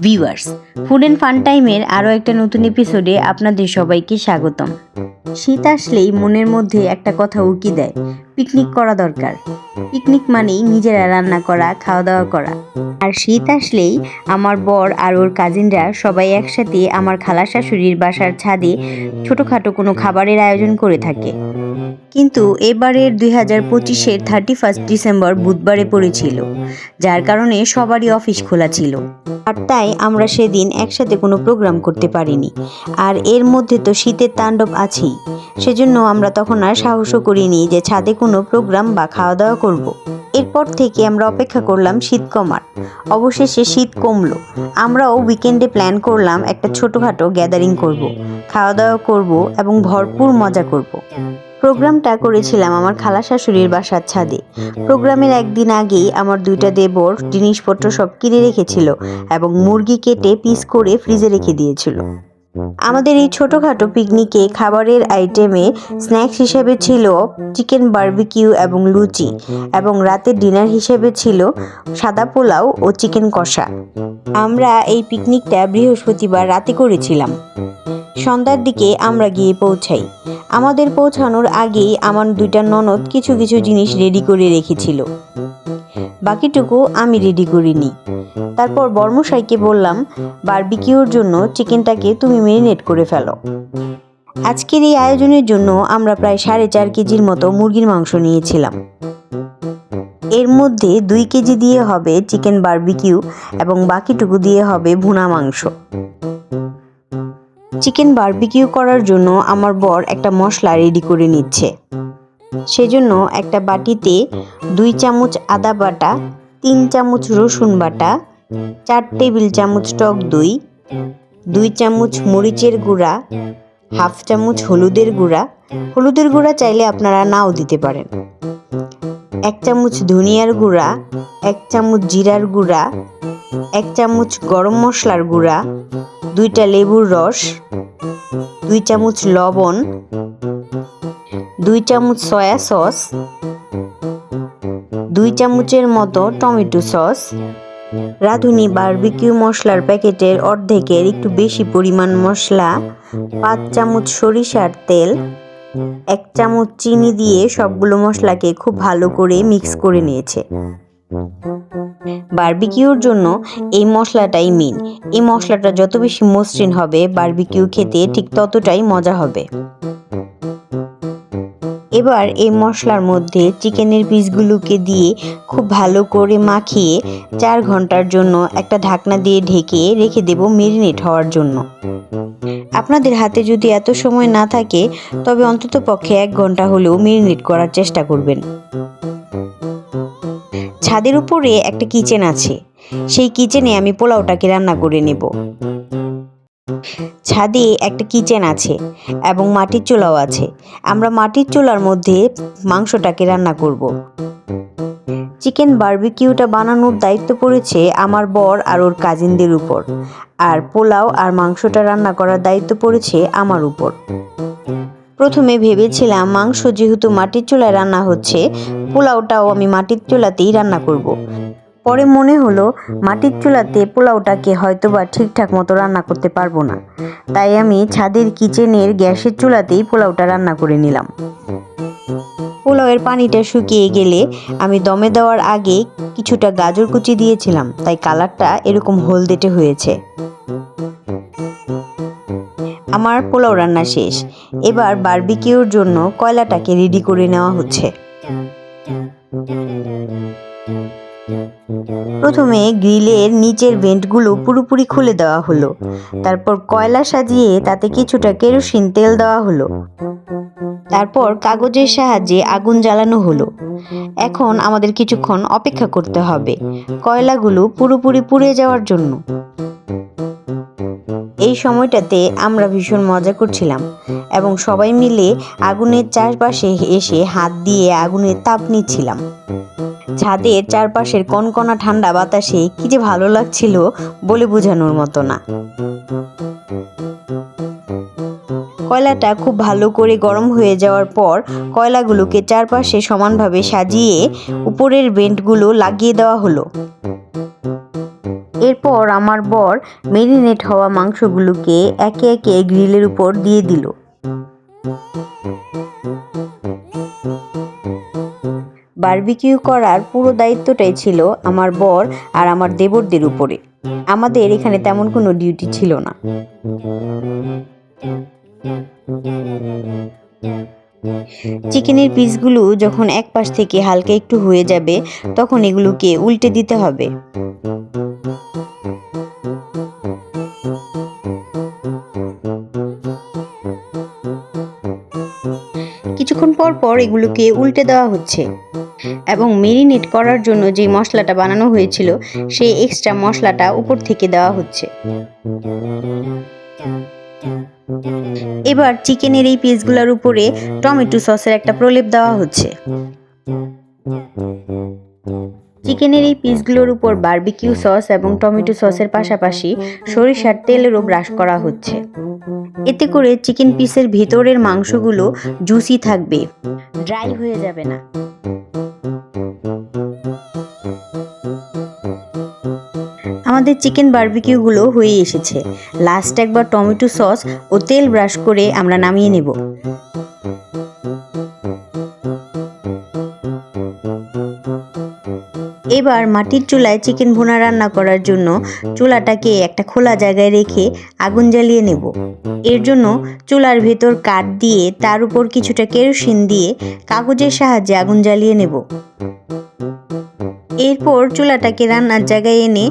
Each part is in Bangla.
ভিউয়ার্স ফুড অ্যান্ড ফান টাইমের আরও একটা নতুন এপিসোডে আপনাদের সবাইকে স্বাগতম। শীত আসলেই মনের মধ্যে একটা কথা উকি দেয়। পিকনিক করা দরকার। পিকনিক মানেই নিজেরা রান্না করা খাওয়া দাওয়া করা। আর শীত আসলেই আমার বর আর ওর কাজিনরা সবাই একসাথে আমার খালা শাশুড়ির বাসার ছাদে ছোটোখাটো কোনো খাবারের আয়োজন করে থাকে। কিন্তু এবারের দুই হাজার পঁচিশের থার্টি ফার্স্ট ডিসেম্বর বুধবারে পড়েছিল, যার কারণে সবারই অফিস খোলা ছিল। আর তাই আমরা সেদিন একসাথে কোনো প্রোগ্রাম করতে পারিনি। আর এর মধ্যে তো শীতের তাণ্ডব আছেই, সেজন্য আমরা তখন আর সাহসও করিনি যে ছাদে কোনো প্রোগ্রাম বা খাওয়া দাওয়া করব। এরপর থেকে আমরা অপেক্ষা করলাম শীত কমার অবশেষে শীত কমলো আমরাও উইকেন্ডে প্ল্যান করলাম একটা ছোটোখাটো গ্যাদারিং করব। খাওয়া দাওয়া করব এবং ভরপুর মজা করব। প্রোগ্রামটা করেছিলাম আমার খালা শাশুড়ির বাসার ছাদে প্রোগ্রামের একদিন আগেই আমার দুইটা দেবর জিনিসপত্র সব কিনে রেখেছিল এবং মুরগি কেটে পিস করে ফ্রিজে রেখে দিয়েছিল আমাদের এই ছোটোখাটো পিকনিকে খাবারের আইটেমে স্ন্যাক্স হিসেবে ছিল চিকেন বারবিকিউ এবং লুচি এবং রাতের ডিনার হিসেবে ছিল সাদা পোলাও ও চিকেন কষা। আমরা এই পিকনিকটা বৃহস্পতিবার রাতে করেছিলাম। সন্ধ্যার দিকে আমরা গিয়ে পৌঁছাই। আমাদের পৌঁছানোর আগেই আমার দুইটা ননদ কিছু কিছু জিনিস রেডি করে রেখেছিল। বাকিটুকু আমি রেডি করিনি তারপর বর্মশাইকে বললাম, বারবিকিউর জন্য চিকেনটাকে তুমি মেরিনেট করে ফেলো। আজকের এই আয়োজনের জন্য আমরা প্রায় সাড়ে চার কেজির মতো মুরগির মাংস নিয়েছিলাম। এর মধ্যে দুই কেজি দিয়ে হবে চিকেন বারবিকিউ এবং বাকিটুকু দিয়ে হবে ভুনা মাংস। চিকেন বারবিকিউ করার জন্য আমার বর একটা মশলা রেডি করে নিচ্ছে। সেজন্য একটা বাটিতে দুই চামচ আদা বাটা, তিন চামচ রসুন বাটা, চার টেবিল চামচ টক দই, দুই চামচ মরিচের গুঁড়া, হাফ চামচ হলুদের গুঁড়া। হলুদের গুঁড়া চাইলে আপনারা নাও দিতে পারেন। এক চামচ ধনিয়ার গুঁড়া, এক চামচ জিরার গুঁড়া, এক চামচ গরম মশলার গুঁড়া, দুইটা লেবুর রস, দুই চামচ লবণ দুই চামচ সয়া সস, দুই চামচের মতো টমেটো সস, রাঁধুনি বারবিকিউ মশলার প্যাকেটের অর্ধেকের একটু বেশি পরিমাণ মশলা, পাঁচ চামচ সরিষার তেল, এক চামচ চিনি দিয়ে সবগুলো মশলাকে খুব ভালো করে মিক্স করে নিয়েছে। বারবিকিউর জন্য এই মশলাটাই মেন এই মশলাটা যত বেশি মসৃণ হবে, বারবিকিউ খেতে ঠিক ততটাই মজা হবে। এবার এই মশলার মধ্যে চিকেনের পিসগুলোকে দিয়ে খুব ভালো করে মাখিয়ে চার ঘণ্টার জন্য একটা ঢাকনা দিয়ে ঢেকে রেখে দেব মেরিনেট হওয়ার জন্য। আপনাদের হাতে যদি এত সময় না থাকে, তবে অন্তত পক্ষে এক ঘণ্টা হলেও মেরিনেট করার চেষ্টা করবেন। ছাদের উপরে একটা কিচেন আছে। সেই কিচেনে আমি পোলাওটাকে রান্না করে নেব। ছাদে একটা কিচেন আছে এবং মাটির চুলাও আছে আমরা মাটির চুলার মধ্যে মাংসটাকে রান্না করব। চিকেন বারবিকিউটা বানানোর দায়িত্ব পড়েছে আমার বর আর ওর কাজিনদের উপর আর পোলাও আর মাংসটা রান্না করার দায়িত্ব পড়েছে আমার উপর প্রথমে ভেবেছিলাম মাংস যেহেতু মাটির চুলায় রান্না হচ্ছে, পোলাওটাও আমি মাটির চুলাতেই রান্না করব। পরে মনে হলো মাটির চুলাতে পোলাওটাকে হয়তো বা ঠিকঠাক মতো রান্না করতে পারব না। তাই আমি ছাদের কিচেনের গ্যাসের চুলাতেই পোলাওটা রান্না করে নিলাম। পোলাওয়ের পানিটা শুকিয়ে গেলে আমি দমে দেওয়ার আগে কিছুটা গাজর কুচি দিয়েছিলাম তাই কালারটা এরকম হলদেটে হয়েছে। আমার পোলাও রান্না শেষ। এবার বারবিকিউর জন্য কয়লাটাকে রেডি করে নেওয়া হচ্ছে। প্রথমে গ্রিলের নিচের ভেন্টগুলো পুরোপুরি খুলে দেওয়া হলো। তারপর কয়লা সাজিয়ে তাতে কিছুটা কেরোসিন তেল দেওয়া হলো। তারপর কাগজের সাহায্যে আগুন জ্বালানো হলো। এখন আমাদের কিছুক্ষণ অপেক্ষা করতে হবে কয়লাগুলো পুরোপুরি পুড়ে যাওয়ার জন্য। এই সময়টাতে আমরা ভীষণ মজা করছিলাম এবং সবাই মিলে আগুনের চারপাশে এসে হাত দিয়ে আগুনের তাপ নিচ্ছিলাম। ছাদের চারপাশের কনকনা ঠান্ডা বাতাসে কি যে ভালো লাগছিল বলে বোঝানোর মতো না। কয়লাটা খুব ভালো করে গরম হয়ে যাওয়ার পর কয়লাগুলোকে চারপাশে সমানভাবে সাজিয়ে উপরের বেন্টগুলো লাগিয়ে দেওয়া হলো। এরপর আমার বর মেরিনেট হওয়া মাংসগুলোকে একে একে গ্রিলের উপর দিয়ে দিল। বারবিকিউ করার পুরো দায়িত্বটাই ছিল আমার বর আর আমার দেবরদের উপরে। আমাদের এখানে তেমন কোনো ডিউটি ছিল না। চিকেনের পিসগুলো যখন এক পাশ থেকে হালকা একটু হয়ে যাবে, তখন এগুলোকে উল্টে দিতে হবে। কিছুক্ষণ পর পর এগুলোকে উল্টে দেওয়া হচ্ছে। এবং মেরিনেট করার জন্য যে মশলাটা বানানো হয়েছিল, সেই এক্সট্রা মশলাটা উপর থেকে দেওয়া হচ্ছে। এবার চিকেনের এই পিসগুলোর উপরে টমেটো সসের একটা প্রলেপ দেওয়া হচ্ছে। চিকেনের এই পিসগুলোর উপর বারবিকিউ সস এবং টমেটো সসের পাশাপাশি সরিষার তেলেরও ব্রাশ করা হচ্ছে। এতে করে চিকেন পিসের ভেতরের মাংসগুলো জুসি থাকবে। ড্রাই হয়ে যাবে না। আমাদের চিকেন বারবিকিউগুলো হয়ে এসেছে। লাস্ট একবার টমেটো সস ও তেল ব্রাশ করে আমরা নামিয়ে নেব। এবার মাটির চুলায় চিকেন ভুনা রান্না করার জন্য চুলাটাকে একটা খোলা জায়গায় রেখে আগুন জ্বালিয়ে নেব। এর জন্য চুলার ভেতর কাঠ দিয়ে তার উপর কিছুটা কেরোসিন দিয়ে কাগজের সাহায্যে আগুন জ্বালিয়ে নেব। এরপর চুলাটাকে রান্নার জায়গায় এনে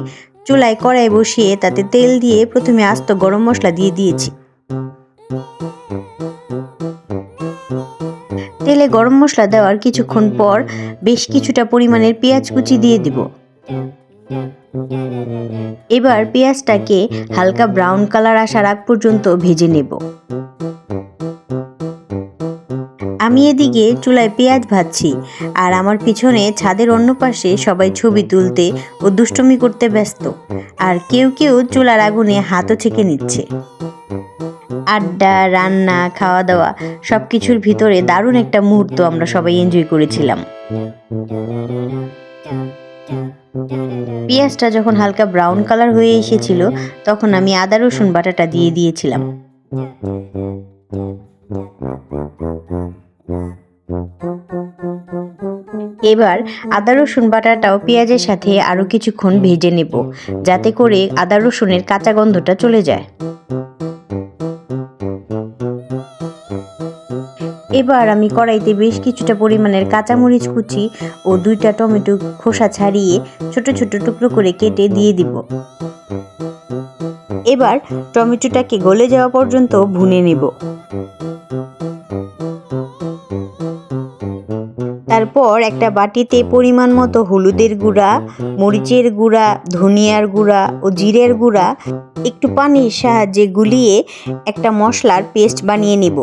চুলায় কড়াই বসিয়ে তাতে তেল দিয়ে প্রথমে আস্ত গরম মশলা দিয়ে দিয়েছি। তেলে গরম মশলা দেওয়ার কিছুক্ষণ পর বেশ কিছুটা পরিমাণের পেঁয়াজ কুচি দিয়ে দিব। এবার পেঁয়াজটাকে হালকা ব্রাউন কালার আসার আগ পর্যন্ত ভেজে নেব। আমি এদিকে চুলায় পেঁয়াজ ভাজছি আর আমার পিছনে ছাদের অন্য পাশে সবাই ছবি তুলতে ও দুষ্টমি করতে ব্যস্ত। আর কেউ কেউ চুলার আগুনে হাতও ছেঁকে নিচ্ছে। আড্ডা, রান্না খাওয়া দাওয়া সব কিছুর ভিতরে দারুণ একটা মুহূর্ত আমরা সবাই এনজয় করেছিলাম। পেঁয়াজটা যখন হালকা ব্রাউন কালার হয়ে এসেছিল, তখন আমি আদা, রসুন বাটাটা দিয়ে দিয়েছিলাম। এবার আদা, রসুন বাটাটাও পেঁয়াজের সাথে আরও কিছুক্ষণ ভেজে নেব, যাতে করে আদা, রসুনের কাঁচা গন্ধটা চলে যায়। এবার আমি কড়াইতে বেশ কিছুটা পরিমাণের কাঁচামরিচ কুচি ও দুইটা টমেটো খোসা ছাড়িয়ে ছোট ছোট টুকরো করে কেটে দিয়ে দিব। এবার টমেটোটাকে গলে যাওয়া পর্যন্ত ভুনে নেব। তারপর একটা বাটিতে পরিমাণ মতো হলুদের গুঁড়া মরিচের গুঁড়া ধনিয়ার গুঁড়া ও জিরের গুঁড়া একটু পানির সাহায্যে গুলিয়ে একটা মশলার পেস্ট বানিয়ে নেব।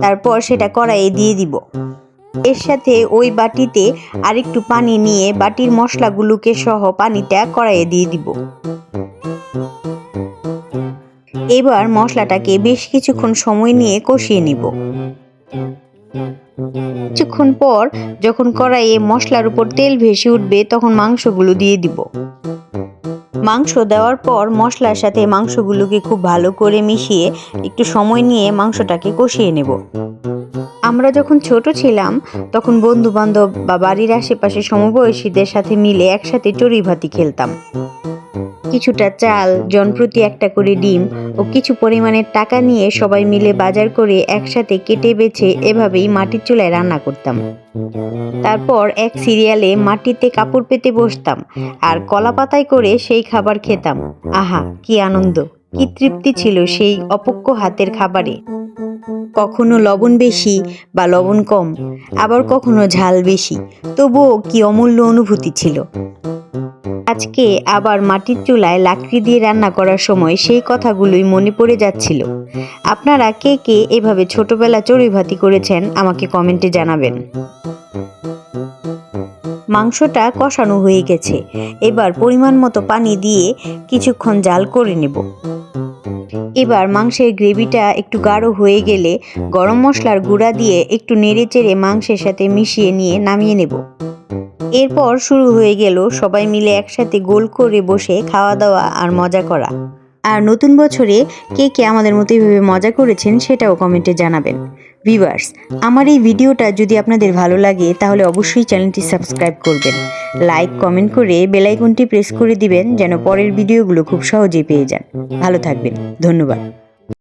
তারপর সেটা কড়াইয়ে দিয়ে দিব। এর সাথে ওই বাটিতে আরেকটু পানি নিয়ে বাটির মশলাগুলোকে সহ পানিটা কড়াইয়ে দিয়ে দিব। এবার মশলাটাকে বেশ কিছুক্ষণ সময় নিয়ে কষিয়ে নিব। কিছুক্ষণ পর যখন কড়াইয়ে মশলার উপর তেল ভেসে উঠবে, তখন মাংসগুলো দিয়ে দিব। মাংস দেওয়ার পর মশলার সাথে মাংসগুলোকে খুব ভালো করে মিশিয়ে একটু সময় নিয়ে মাংসটাকে কষিয়ে নেব। আমরা যখন ছোট ছিলাম, তখন বন্ধু বান্ধব বা বাড়ির আশেপাশে সমবয়সীদের সাথে মিলে একসাথে চড়ুই ভাতি খেলতাম। কিছুটা চাল, জনপ্রতি একটা করে ডিম ও কিছু পরিমাণের টাকা নিয়ে সবাই মিলে বাজার করে একসাথে কেটে বেছে এভাবেই মাটির চুলায় রান্না করতাম। তারপর এক সিরিয়ালে মাটিতে কাপড় পেতে বসতাম আর কলা পাতায় করে সেই খাবার খেতাম। আহা, কি আনন্দ, কি তৃপ্তি ছিল সেই অপক্ষ হাতের খাবারে। কখনো লবণ বেশি বা লবণ কম, আবার কখনো ঝাল বেশি, তবুও কি অমূল্য অনুভূতি ছিল। আজকে আবার মাটির চুলায় লাকড়ি দিয়ে রান্না করার সময় সেই কথাগুলোই মনে পড়ে যাচ্ছিল। আপনারা কে কে এভাবে ছোটবেলা চড়ুই ভাতি করেছেন আমাকে কমেন্টে জানাবেন। মাংসটা কষানো হয়ে গেছে। এবার পরিমাণ মতো পানি দিয়ে কিছুক্ষণ জাল করে নেব। এবার মাংসের গ্রেভিটা একটু গাঢ় হয়ে গেলে গরম মশলার গুঁড়া দিয়ে একটু নেড়ে চেড়ে মাংসের সাথে মিশিয়ে নিয়ে নামিয়ে নেব। এরপর শুরু হয়ে গেল সবাই মিলে একসাথে গোল করে বসে খাওয়া দাওয়া আর মজা করা। আর নতুন বছরে কে কে আমাদের মতো এইভাবে মজা করেছেন সেটাও কমেন্টে জানাবেন। ভিভার্স আমার এই ভিডিওটা যদি আপনাদের ভালো লাগে তাহলে অবশ্যই চ্যানেলটি সাবস্ক্রাইব করবেন। লাইক, কমেন্ট করে বেলাইকনটি প্রেস করে দিবেন যেন পরের ভিডিওগুলো খুব সহজেই পেয়ে যান। ভালো থাকবেন। ধন্যবাদ।